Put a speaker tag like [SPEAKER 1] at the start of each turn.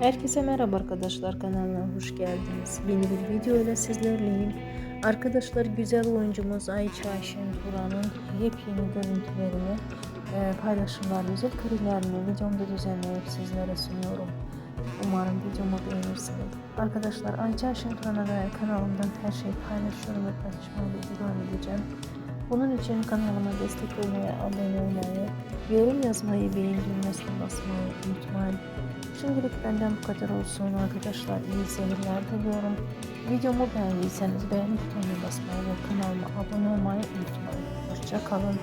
[SPEAKER 1] Herkese merhaba arkadaşlar kanalıma hoş geldiniz. Yeni bir video ile sizlerleyim. Arkadaşlar güzel oyuncumuz Ayça Ayşen Turan'ın yepyeni görüntülerini e, paylaşımlar, güzel karelerini videomda düzenleyip sizlere sunuyorum. Umarım videomu beğenirsiniz. Arkadaşlar Ayça Ayşen Turan'a dair kanalımdan her şeyi paylaşıyorum ve paylaşmaya devam edeceğim. Bunun için kanalıma destek olmayı, abone olmayı, yorum yazmayı, beğen düğmesine basmayı unutmayın. Şimdilik benden bu kadar olsun arkadaşlar. İyi seyirler diliyorum. Videomu beğendiyseniz beğeni butonuna basmayı ve kanalıma abone olmayı unutmayın. Hoşça kalın.